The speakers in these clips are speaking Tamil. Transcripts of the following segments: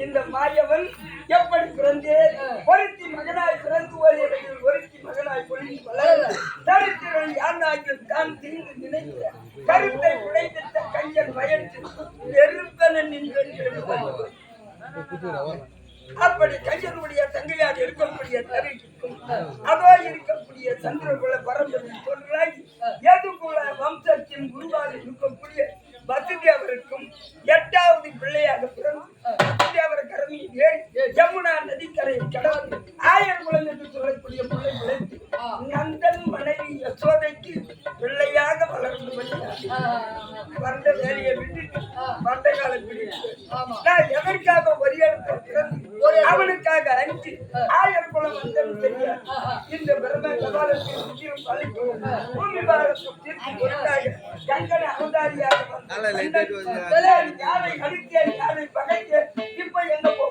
இந்த மாயவன் எப்படி பிறந்தேன்? ஒருத்தி மகனாய் பிறந்து ஒரேடையில் ஒருத்தி மகனாய் பொழுது வளர தரித்திரன் யானாகில் தான் தீர்ந்து நினைத்த கருத்தை உடைத்த கஞ்சன் வயற்று நெருப்பன நின்று அப்படி கையனுடைய தங்கையாக இருக்கக்கூடிய தரிக்கும் அதோ இருக்கக்கூடிய சந்திரகுல பொருளாகி தொன்றாகி எதுகுல வம்சத்தின் குருவாக இருக்கக்கூடிய வசுதேவருக்கும் எட்டாவது பிள்ளையாக யசோதைக்கு பிள்ளையாக வளர்ந்து வந்த வேலையை விட்டுட்டு வந்த காலம் பிடித்து நான் எதற்காக ஒரு இடத்துல அவனுக்காக அஞ்சு ஆயிரம் குலம் வந்தது தெரியாது இந்த பிரம்ம கபாலத்தில் முக்கியம் பழிக்கும் பூமி பாரதம் தீர்த்து கங்கன அவதாரியாக வந்த யாரை அடிக்க யாரை பகைக்க இப்ப எங்க போக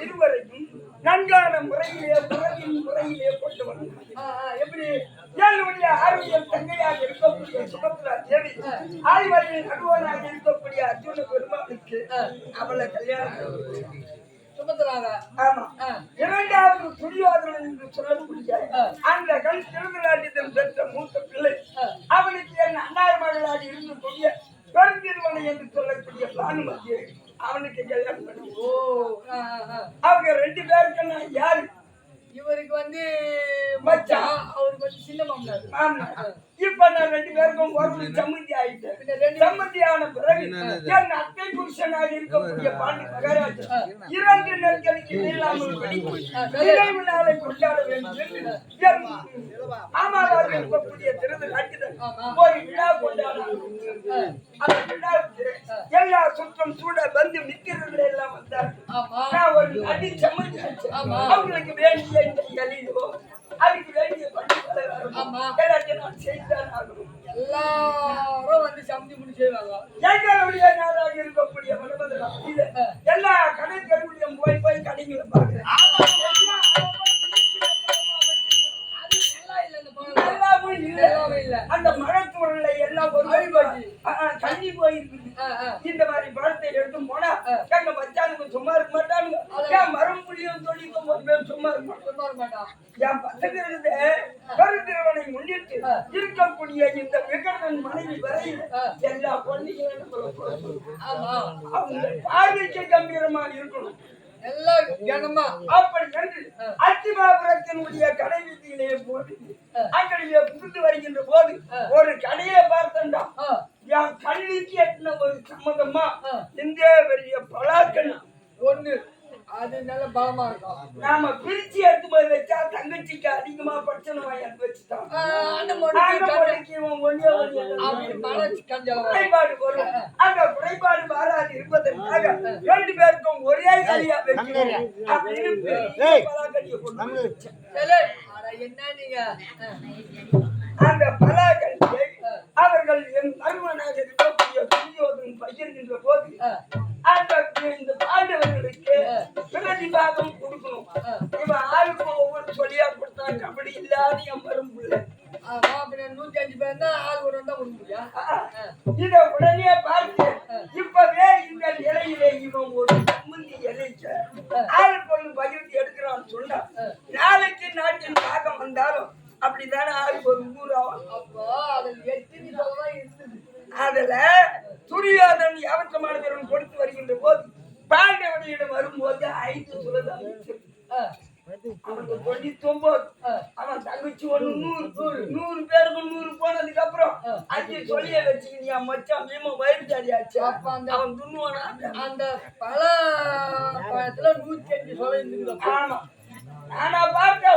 இருவரையும் நன்கான முறையிலே உறவின் முறையிலே கொண்டு வந்தார் எப்படி? ஏழுடைய ஆரோக்கியம் தங்கையாக இருக்கக்கூடிய சுபத்ரா தேவி ஆய்வரையில் நடுவனாக இருக்கக்கூடிய அர்ஜுன பெருமாளுக்கு அவளை கல்யாணம் சுமத்துறாங்க ஆமா. இரண்டாவது துரியோதனன் என்று சொல்லக்கூடிய அந்த கண் திருவிழாட்டத்தில் பெற்ற மூத்த பிள்ளை. அவனுக்கு என் அன்னார் மகளாக இருந்து கூடிய பெருந்திருவனை என்று சொல்லக்கூடிய பானுமதியை அவனுக்கு கல்யாணம் பண்ணி ஓ. அவங்க ரெண்டு பேருக்கு நான் யாரு? இவருக்கு வந்து மச்சான். அவருக்கு வந்து சின்ன மாமனார். இப்ப நான் ரெண்டு பேருக்கும் ஒரு சம்மந்தி ஆயிட்டேன். சம்மந்தி ஆன பிறகு என் அத்தை புருஷனாக இருக்கக்கூடிய பாண்டி மகாராஜ் இரண்டு நெற்களுக்கு இல்லாமல் நினைவு நாளை கொண்டாட வேண்டும் மாமாவாக இருக்கக்கூடிய திருது நாட்டினர் ஒரு விழா கொண்டாட எல்லா சுற்றம் சூட வந்து மித்திரர்கள் எல்லாம் வந்தார்கள் நான் ஒரு அடி ஆமா. அவங்களுக்கு வேண்டிய இந்த இலையிலோ அதுக்கு வேண்டிய. எல்லாத்தையும் நான் செய்தான் ஆகணும். எல்லாரும் வந்து சமைச்சு முடிச்சு செய்வாங்க எங்களுடைய நாடாக இருக்கக்கூடிய மனமதுரா எல்லா கடை தெருவிலையும் போய் போய் கடைகளை பார்க்கிறேன் எல்லாமே எல்லாமே அந்த மரத்தூரில் எல்லாம் ஒரு தண்ணி போயிருக்குது. இந்த மாதிரி பழத்தை எடுத்து போனா எங்க மச்சானுங்க சும்மா இருக்க மாட்டானுங்க. ஏன் மரம் புளியும் சொல்லிக்கும் போது பேர் சும்மா இருக்க மாட்டான். என் பசங்க இருந்து கருத்திரவனை முன்னிட்டு இருக்கக்கூடிய இந்த விகடன் மனைவி வரையில் எல்லா அவங்க பார்வைக்கு கம்பீரமாக இருக்கணும். கனமா. அப்படி என்று அத்திமாபுரத்தினுடைய கடை வீதியிலே போட்டு அங்கே புகுந்து வருகின்ற போது ஒரு கடையை பார்த்தண்டா. ஆ, என் கல்விக்கு எட்டின ஒரு சம்மதமா ஆ. இந்த பெரிய பலாக்கன் ஒண்ணு அது நல்ல பலமா இருக்கும். நாம பிரிச்சு எடுத்து போய் வச்சா தங்கச்சிக்கு அதிகமா பிரச்சனை வாங்கி வச்சுட்டான். அந்த வரும். குறைபாடு வரும். அந்த குறைபாடு வராது இருப்பதற்காக ரெண்டு பேருக்கும் ஒரே கையா வைக்கணும் அப்படின்னு என்ன நீங்க? அந்த பலாக்கனியை அவர்கள் என் மருமனாக இருக்கக்கூடிய துரியோதனன் பகிர்கின்ற போது அந்த இந்த பாண்டவர்களுக்கு பிரதிபாகம் கொடுக்கணும். இவன் ஆளுக்கு ஒவ்வொரு சொல்லியா கொடுத்தான் அப்படி இல்லாத என் மரும் பிள்ளை. ஆமா, பின்ன நூத்தி அஞ்சு பேர் தான் ஆள் ஒரு தான் கொடுக்க முடியும் இத உடனே பார்த்து இப்பவே இந்த நிலையிலே இவன் ஒரு சம்மந்தி இறைச்ச ஆளுக்கு ஒண்ணு பகிர்ந்து எடுக்கிறான்னு சொன்னா நாளைக்கு நாட்டின் பாகம் வந்தாலும் அப்படித்தானே ஆளுக்கு ஒரு ஊர் ஆகும் அப்போ அதுல எத்தனை இருந்தது அதுல துரியோதன் யாவற்றமானவர்கள் கொடுத்து வருகின்ற போது பாண்டவனிடம் வரும்போது ஐந்து சுரதம் ஆ, அவனுக்கு தொண்ணூத்தி ஒன்பது அவன் தங்கச்சி ஒண்ணு நூறு நூறு பேருக்கு நூறு போனதுக்கு அப்புறம் அஞ்சு சொல்லிய வச்சுக்கினியா மச்சான் வயிற்றாடியாச்சு அப்ப அந்த- அவன் துண்ணுவானா அந்த பல பழத்துல நூத்தி அஞ்சு சொல்ல இருந்துக்குது ஆமா. ஆனா பார்த்தா